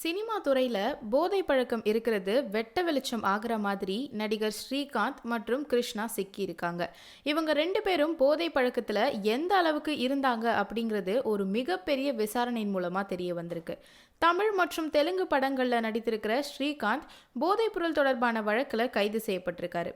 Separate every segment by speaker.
Speaker 1: Cinema துறையில் போதை பழக்கம் இருக்கிறது வெட்ட வெளிச்சம் ஆகிற மாதிரி நடிகர் ஸ்ரீகாந்த் மற்றும் கிருஷ்ணா சிக்கி இருக்காங்க. இவங்க ரெண்டு பேரும் போதை பழக்கத்தில் எந்த அளவுக்கு இருந்தாங்க அப்படிங்கிறது ஒரு மிகப்பெரிய விசாரணையின் மூலமாக தெரிய வந்திருக்கு. தமிழ் மற்றும் தெலுங்கு படங்களில் நடித்திருக்கிற ஸ்ரீகாந்த் போதைப்பொருள் தொடர்பான வழக்கில் கைது செய்யப்பட்டிருக்காரு.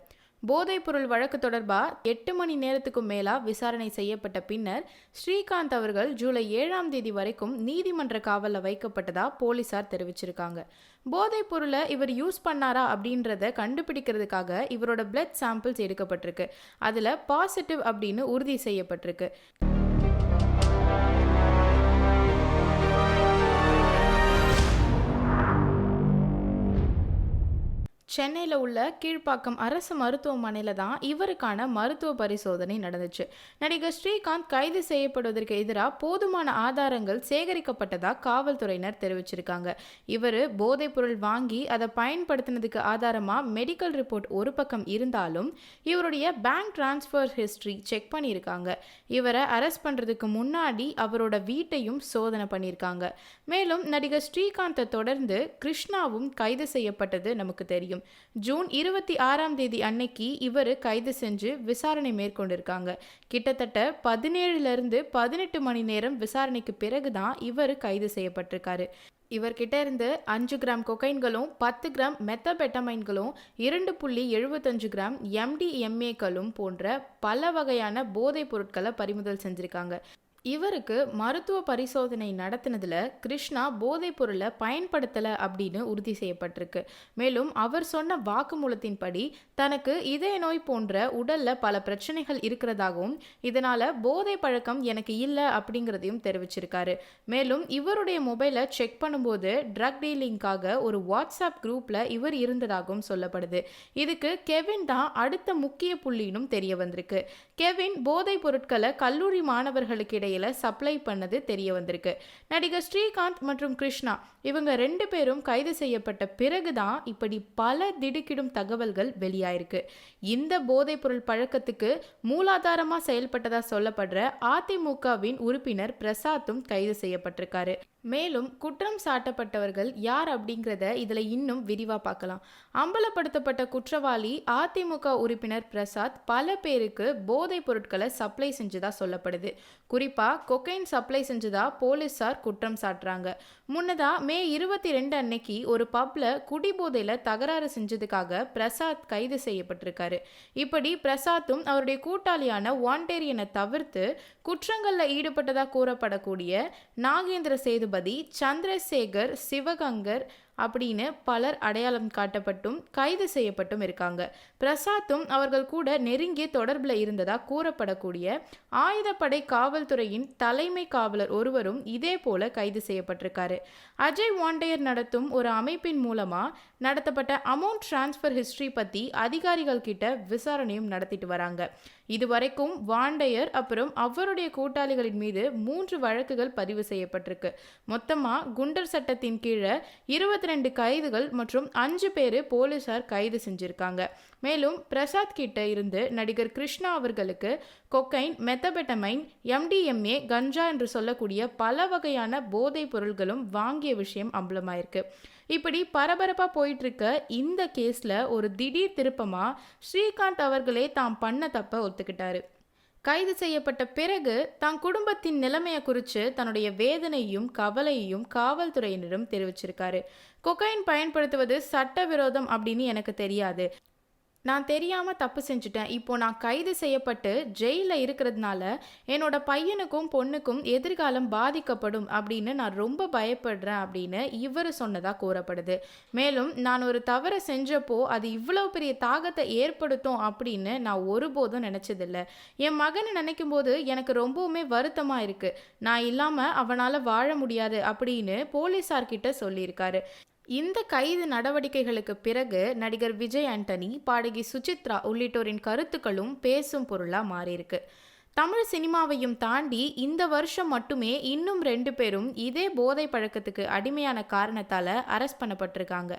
Speaker 1: போதைப்பொருள் வழக்கு தொடர்பாக எட்டு மணி நேரத்துக்கும் மேலா விசாரணை செய்யப்பட்ட பின்னர் ஸ்ரீகாந்த் அவர்கள் ஜூலை ஏழாம் தேதி வரைக்கும் நீதிமன்ற காவலில் வைக்கப்பட்டதா போலீசார் தெரிவிச்சிருக்காங்க. போதைப் பொருளை இவர் யூஸ் பண்ணாரா அப்படின்றத கண்டுபிடிக்கிறதுக்காக இவரோட பிளட் சாம்பிள்ஸ் எடுக்கப்பட்டிருக்கு. அதில் பாசிட்டிவ் அப்படின்னு உறுதி செய்யப்பட்டிருக்கு. சென்னையில் உள்ள கீழ்ப்பாக்கம் அரசு மருத்துவமனையில் தான் இவருக்கான மருத்துவ பரிசோதனை நடந்துச்சு. நடிகர் ஸ்ரீகாந்த் கைது செய்யப்படுவதற்கு எதிராக போதுமான ஆதாரங்கள் சேகரிக்கப்பட்டதாக காவல்துறையினர் தெரிவிச்சிருக்காங்க. இவர் போதைப்பொருள் வாங்கி அதை பயன்படுத்தினதுக்கு ஆதாரமாக மெடிக்கல் ரிப்போர்ட் ஒரு பக்கம் இருந்தாலும் இவருடைய பேங்க் டிரான்ஸ்ஃபர் ஹிஸ்ட்ரி செக் பண்ணியிருக்காங்க. இவரை அரெஸ்ட் பண்ணுறதுக்கு முன்னாடி அவரோட வீட்டையும் சோதனை பண்ணியிருக்காங்க. மேலும் நடிகர் ஸ்ரீகாந்தை தொடர்ந்து கிருஷ்ணாவும் கைது செய்யப்பட்டது நமக்கு தெரியும். ஜூன் இருபத்தி ஆறாம் தேதி அன்னைக்கு இவர் கைது செஞ்சு விசாரணை மேற்கொண்டிருக்காங்க. கிட்டத்தட்ட பதினேழுல இருந்து பதினெட்டு மணி நேரம் விசாரணைக்கு பிறகுதான் இவர் கைது செய்யப்பட்டிருக்காரு. இவர்கிட்ட இருந்து அஞ்சு கிராம் கொக்கைன்களும் பத்து கிராம் மெத்தபெட்டமைன்களும் இரண்டு புள்ளி எழுபத்தஞ்சு கிராம் எம்டிஎம்ஏக்களும் போன்ற பல வகையான போதைப் பொருட்களை பறிமுதல் செஞ்சுருக்காங்க. இவருக்கு மருத்துவ பரிசோதனை நடத்தினதுல கிருஷ்ணா போதைப் பொருளை பயன்படுத்தலை அப்படின்னு உறுதி செய்யப்பட்டிருக்கு. மேலும் அவர் சொன்ன வாக்குமூலத்தின்படி தனக்கு இதய நோய் போன்ற உடல்ல பல பிரச்சனைகள் இருக்கிறதாகவும் இதனால போதை பழக்கம் எனக்கு இல்லை அப்படிங்கிறதையும் தெரிவிச்சிருக்காரு. மேலும் இவருடைய மொபைலை செக் பண்ணும்போது ட்ரக் டீலிங்காக ஒரு வாட்ஸ்அப் குரூப்ல இவர் இருந்ததாகவும் சொல்லப்படுது. இதுக்கு கெவின் தான் அடுத்த முக்கிய புள்ளினும் தெரிய வந்திருக்கு. கெவின் போதைப் பொருட்களை கல்லூரி மாணவர்களுக்கு இடையில சப்ளை பண்ணது தெரிய வந்திருக்கு. நடிகர் ஸ்ரீகாந்த் மற்றும் கிருஷ்ணா இவங்க ரெண்டு பேரும் கைது செய்யப்பட்ட பிறகுதான் இப்படி பல திடுக்கிடும் தகவல்கள் வெளியாயிருக்கு. இந்த போதைப்பொருள் பழக்கத்துக்கு மூலாதாரமா செயல்பட்டதா சொல்லப்படுற அதிமுகவின் உறுப்பினர் பிரசாத்தும் கைது செய்யப்பட்டிருக்காரு. மேலும் குற்றம் சாட்டப்பட்டவர்கள் யார் அப்படிங்கிறத இதில் இன்னும் விரிவாக பார்க்கலாம். அம்பலப்படுத்தப்பட்ட குற்றவாளி அதிமுக உறுப்பினர் பிரசாத் பல பேருக்கு போதைப் பொருட்களை சப்ளை செஞ்சதா சொல்லப்படுது. குறிப்பாக கொக்கைன் சப்ளை செஞ்சதா போலீஸார் குற்றம் சாட்டுறாங்க. முன்னதாக மே இருபத்தி ரெண்டு அன்னைக்கு ஒரு பப்ல குடிபோதையில் தகராறு செஞ்சதுக்காக பிரசாத் கைது செய்யப்பட்டிருக்காரு. இப்படி பிரசாத்தும் அவருடைய கூட்டாளியான வாண்டேரியனை தவிர்த்து குற்றங்களில் ஈடுபட்டதாக கூறப்படக்கூடிய நாகேந்திர சேதுபதி சந்திரசேகர் சிவகங்கர் அப்படின்னு பலர் அடையாளம் காட்டப்பட்டும் கைது செய்யப்பட்டும் இருக்காங்க. பிரசாத்தும் அவர்கள் கூட நெருங்கிய தொடர்பில் இருந்ததா கூறப்படக்கூடிய ஆயுதப்படை காவல்துறையின் தலைமை காவலர் ஒருவரும் இதே போல கைது செய்யப்பட்டிருக்காரு. அஜய் வாண்டையர் நடத்தும் ஒரு அமைப்பின் மூலமா நடத்தப்பட்ட அமௌண்ட் டிரான்ஸ்ஃபர் ஹிஸ்டரி பத்தி அதிகாரிகள் கிட்ட விசாரணையும் நடத்திட்டு வராங்க. இதுவரைக்கும் வாண்டையர் அப்புறம் அவருடைய கூட்டாளிகளின் மீது மூன்று வழக்குகள் பதிவு செய்யப்பட்டிருக்கு. மொத்தமா குண்டர் சட்டத்தின் கீழே இருபத்தி ரெண்டு கைதுகள் மற்றும் அஞ்சு பேர் போலீசார் கைது செஞ்சிருக்காங்க. மேலும் பிரசாத் கிட்ட இருந்து நடிகர் கிருஷ்ணா அவர்களுக்கு கொக்கைன் மெத்தபெட்டமைன் எம்டிஎம்ஏ கஞ்சா என்று சொல்லக்கூடிய பல வகையான போதைப் பொருள்களும் வாங்கிய விஷயம் அம்பலமாயிருக்கு. இப்படி பரபரப்பாக போயிட்டு இருக்க இந்த கேஸில் ஒரு திடீர் திருப்பமாக ஸ்ரீகாந்த் அவர்களே தாம் பண்ண தப்ப ஒத்துக்கிட்டாரு. கைது செய்யப்பட்ட பிறகு தான் குடும்பத்தின் நிலைமையை குறித்து தன்னுடைய வேதனையும் கவலையையும் காவல்துறையினரும் தெரிவிச்சிருக்காரு. கொக்கைன் பயன்படுத்துவது சட்டவிரோதம் அப்படின்னு எனக்கு தெரியாது. நான் தெரியாமல் தப்பு செஞ்சுட்டேன். இப்போ நான் கைது செய்யப்பட்டு ஜெயிலில் இருக்கிறதுனால என்னோட பையனுக்கும் பொண்ணுக்கும் எதிர்காலம் பாதிக்கப்படும் அப்படின்னு நான் ரொம்ப பயப்படுறேன் அப்படின்னு இவர் சொன்னதாக கூறப்படுது. மேலும் நான் ஒரு தவறை செஞ்சப்போ அது இவ்வளோ பெரிய தாகத்தை ஏற்படுத்தும் அப்படின்னு நான் ஒருபோதும் நினச்சதில்ல. என் மகனை நினைக்கும் போது எனக்கு ரொம்பவுமே வருத்தமாக இருக்குது நான் இல்லாமல் அவனால் வாழ முடியாது அப்படின்னு போலீஸார்கிட்ட சொல்லியிருக்காரு. இந்த கைது நடவடிக்கைகளுக்கு பிறகு நடிகர் விஜய் ஆண்டனி பாடகி சுசித்ரா உள்ளிட்டோரின் கருத்துக்களும் பேசும் பொருளாக மாறியிருக்கு. தமிழ் சினிமாவையும் தாண்டி இந்த வருஷம் மட்டுமே இன்னும் ரெண்டு பேரும் இதே போதை பழக்கத்துக்கு அடிமையான காரணத்தால் அரெஸ்ட் பண்ணப்பட்டிருக்காங்க.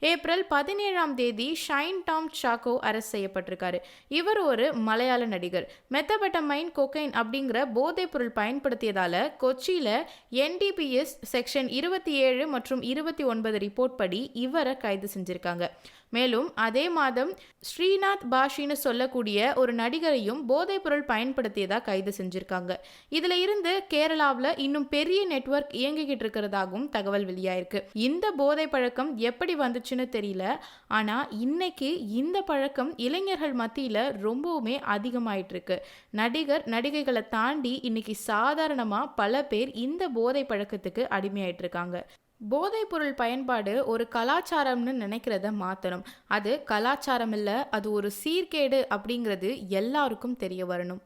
Speaker 1: ஏப்ரல் பதினேழாம் தேதி ஷைன் டாம் சாக்கோ அரெஸ்ட் செய்யப்பட்டிருக்காரு. இவர் ஒரு மலையாள நடிகர். மெத்தபெட்டமைன் கொக்கைன் அப்படிங்கிற போதைப் பொருள் பயன்படுத்தியதால கொச்சியில் என்டிபிஎஸ் செக்ஷன் இருபத்தி ஏழு மற்றும் இருபத்தி ஒன்பது ரிப்போர்ட் படி இவரை கைது செஞ்சிருக்காங்க. மேலும் அதே மாதம் ஸ்ரீநாத் பாஷின்னு சொல்லக்கூடிய ஒரு நடிகரையும் போதைப்பொருள் பயன்படுத்தியதாக கைது செஞ்சுருக்காங்க. இதுல இருந்து கேரளாவில் இன்னும் பெரிய நெட்வொர்க் இயங்கிக்கிட்டு இருக்கிறதாகவும் தகவல் வெளியாயிருக்கு. இந்த போதை பழக்கம் எப்படி வந்துச்சுன்னு தெரியல. ஆனால் இன்னைக்கு இந்த பழக்கம் இளைஞர்கள் மத்தியில் ரொம்பவுமே அதிகமாயிட்டிருக்கு. நடிகர் நடிகைகளை தாண்டி இன்னைக்கு சாதாரணமாக பல பேர் இந்த போதை பழக்கத்துக்கு அடிமையாயிட்டு இருக்காங்க போதைப்பொருள் பயன்பாடு ஒரு கலாச்சாரம்னு நினைக்கிறத மாற்றணும் அது கலாச்சாரம் இல்லை அது ஒரு சீர்கேடு அப்படிங்கிறது எல்லாருக்கும் தெரிய வரணும்.